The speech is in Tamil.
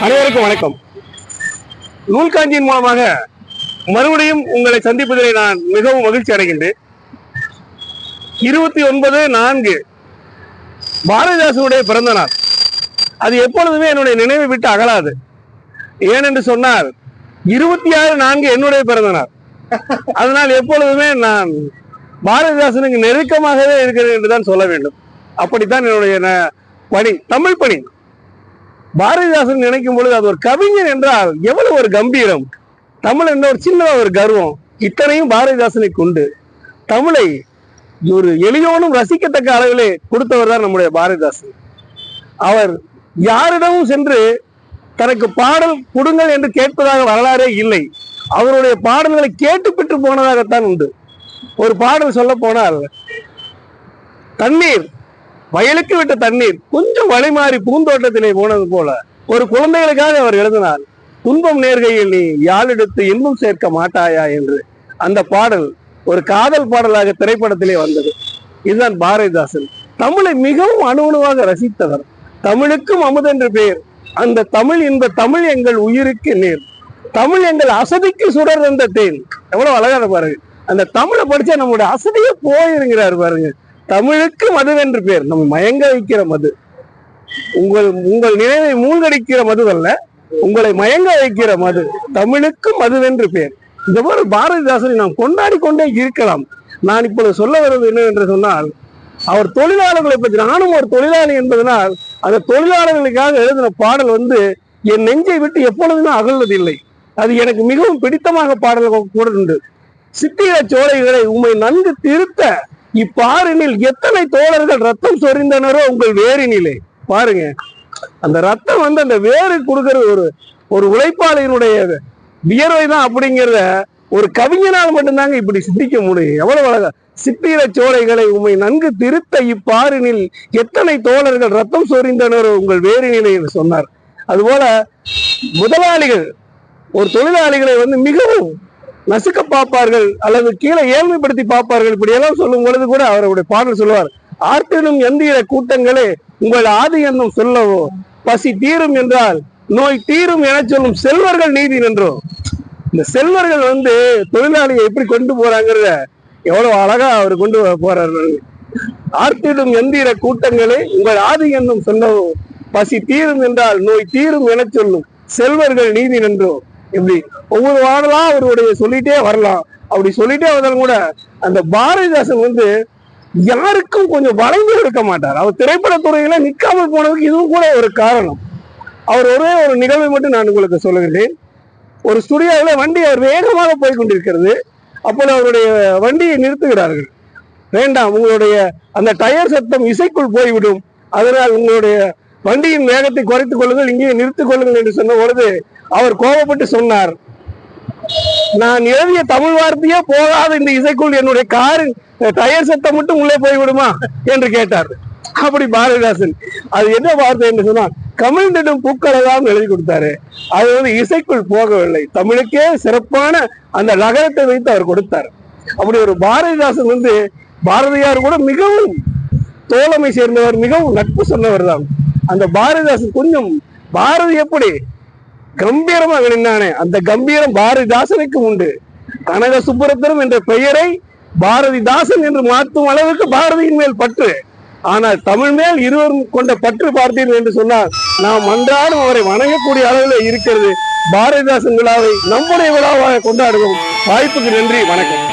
அனைவருக்கும் வணக்கம். நூல்காஞ்சியின் மூலமாக மறுபடியும் உங்களை சந்திப்பதில் நான் மிகவும் மகிழ்ச்சி அடைகின்றேன். இருபத்தி ஒன்பது நான்கு பாரதிதாசனுடைய பிறந்த நாள். அது எப்பொழுதுமே என்னுடைய நினைவை விட்டு அகலாது. ஏனென்று சொன்னால் இருபத்தி ஆறு நான்கு என்னுடைய பிறந்த நாள். அதனால் எப்பொழுதுமே நான் பாரதிதாசனுக்கு நெருக்கமாகவே இருக்கிறேன் என்றுதான் சொல்ல வேண்டும். அப்படித்தான் என்னுடைய ந- பணி தமிழ் பணி. பாரதிதாசன் நினைக்கும் பொழுது அது ஒரு கவிஞர் என்றால் எவ்வளவு ஒரு கம்பீரம். தமிழ் என்ற ஒரு சின்ன ஒரு கர்வம் இத்தனையும் பாரதிதாசனை கொண்டு தமிழை ஒரு எளியோனும் ரசிக்கத்தக்க அளவிலே கொடுத்தவர் தான் நம்முடைய பாரதிதாசன். அவர் யாரிடமும் சென்று தனக்கு பாடல் கொடுங்கள் என்று கேட்பதாக வரலாறே இல்லை. அவருடைய பாடல்களை கேட்டு பெற்று போனதாகத்தான் உண்டு. ஒரு பாடல் சொல்ல போனால் தண்ணீர் வயலுக்கு விட்ட தண்ணீர் கொஞ்சம் வழிமாறி பூந்தோட்டத்திலே போனது போல ஒரு குழந்தைகளுக்காக அவர் எழுதினார் துன்பம் நேர்கையில் நீ யாழெடுத்து இன்பம் சேர்க்க மாட்டாயா? என்று. அந்த பாடல் ஒரு காதல் பாடலாக திரைப்படத்திலே வந்தது. இதுதான் பாரதிதாசன். தமிழை மிகவும் அணுவணுவாக ரசித்தவர். தமிழுக்கும் அமுதென்று பெயர் அந்த தமிழ் இந்த தமிழ் எங்கள் உயிருக்கு நேர். தமிழ் எங்கள் அசதிக்கு சுடர் என்ற தேன். எவ்வளவு அழகான பாருங்க. அந்த தமிழை படிச்சா நம்மளுடைய அசதியே போயிருங்கிறார் பாருங்க. தமிழுக்கு மதுவென்று பேர். நம்ம மயங்க வைக்கிற மது. உங்கள் உங்கள் நினைவை மூழ்கடிக்கிற மது அல்ல உங்களை மயங்க வைக்கிற மது. தமிழுக்கு மதுவென்று பேர். இந்த மாதிரி பாரதிதாசனை நாம் கொண்டாடி கொண்டே இருக்கலாம். நான் இப்பொழுது சொல்ல வருவது என்னவென்று சொன்னால் அவர் தொழிலாளர்களை பற்றி நானும் ஒரு தொழிலாளி என்பதனால் அந்த தொழிலாளர்களுக்காக எழுதின பாடல் வந்து என் நெஞ்சை விட்டு எப்பொழுதுமே அகழ்வதில்லை அது எனக்கு மிகவும் பிடித்தமாக பாடல்கள் கூட உண்டு. சித்திர சோலைகளை உம்மை நன்கு திருத்த இப்பாரினில் எத்தனை தோழர்கள் ரத்தம் சொரிந்தனரோ உங்கள் வேரினிலே. பாருங்க அந்த ரத்தம் வந்து அந்த வேறு கொடுக்கறது ஒரு ஒரு உழைப்பாளியினுடைய வியர்வை தான் அப்படிங்கிறத ஒரு கவிஞனால் மட்டும்தாங்க இப்படி சிந்திக்க முடியும். எவ்வளவு அழகா. சித்திர சோலைகளை உண்மை நன்கு திருத்த இப்பாரினில் எத்தனை தோழர்கள் ரத்தம் சொரிந்தனரோ உங்கள் வேரினிலே என்று சொன்னார். அதுபோல முதலாளிகள் ஒரு தொழிலாளிகளை வந்து மிகவும் நசுக்க பார்ப்பார்கள் அல்லது கீழே ஏழ்மைப்படுத்தி பார்ப்பார்கள். இப்படி எல்லாம் சொல்லும் பொழுது கூட அவருடைய பாடல் சொல்லுவார். ஆற்றினும் எந்திர கூட்டங்களே உங்கள் ஆதி என்னும் சொல்லவோ? பசி தீரும் என்றால் நோய் தீரும் என சொல்லும் செல்வர்கள் நீதி நின்றோ. இந்த செல்வர்கள் வந்து தொழிலாளியை எப்படி கொண்டு போறாங்கிறத எவ்வளவு அழகா அவர் கொண்டு போறாரு ஆர்த்திடும் எந்திர கூட்டங்களே உங்கள் ஆதி என்னும் சொல்லவும் பசி தீரும் என்றால் நோய் தீரும் என சொல்லும் செல்வர்கள் நீதி நின்றோ. இப்படி ஒவ்வொரு பாடலா அவருடைய சொல்லிட்டே வரலாம். அப்படி சொல்லிட்டே வந்தாலும் கூட அந்த பாரதிதாசன் வந்து யாருக்கும் கொஞ்சம் வளைந்து எடுக்க மாட்டார். அவர் திரைப்படத்துறையில நிக்காமல் போனதுக்கு இதுவும் கூட ஒரு காரணம். அவர் ஒரே ஒரு நிகழ்வை மட்டும் நான் உங்களுக்கு சொல்லுகிறேன். ஒரு ஸ்டுடியோவில் வண்டி அவர் வேகமாக போய் கொண்டிருக்கிறது. அப்போது அவருடைய வண்டியை நிறுத்துகிறார்கள். வேண்டாம் உங்களுடைய அந்த டயர் சத்தம் இசைக்குள் போய்விடும். அதனால் உங்களுடைய வண்டியின் வேகத்தை குறைத்துக் கொள்ளுங்கள் இங்கே நிறுத்திக் கொள்ளுங்கள் என்று சொன்ன பொழுது அவர் கோபப்பட்டு சொன்னார். நான் எழுதிய தமிழ் வார்த்தையே போகாத இந்த இசைக்குள் என்னுடைய காரின் டயர் சத்தம் மட்டும் உள்ளே போய்விடுமா என்று கேட்டார். அப்படி பாரதிதாசன் அது என்ன வார்த்தை என்று சொன்னா கமிழ்ந்திடும் பூக்களை தான் எழுதி கொடுத்தாரு. அது வந்து இசைக்குள் போகவில்லை. தமிழுக்கே சிறப்பான அந்த நகரத்தை வைத்து அவர் கொடுத்தார். அப்படி ஒரு பாரதிதாசன் வந்து பாரதியார் கூட மிகவும் தோழமை சேர்ந்தவர் மிகவும் நட்பு சொன்னவர் தான். அந்த பாரதிதாசன் கொஞ்சம் பாரதி எப்படி கம்பீரமாக நின்னானே அந்த கம்பீரம் பாரதிதாசனுக்கு உண்டு. கனக சுப்புரத்தனம் என்ற பெயரை பாரதிதாசன் என்று மாற்றும் அளவுக்கு பாரதியின் மேல் பற்று. ஆனால் தமிழ் மேல் இருவரும் கொண்ட பற்று பார்த்தீர்கள் என்று சொன்னால் நாம் அன்றாடம் அவரை வணங்கக்கூடிய அளவில் இருக்கிறது. பாரதிதாசன் விழாவை நம்முடைய விழாவாக கொண்டாடுவோம். வாய்ப்புக்கு நன்றி வணக்கம்.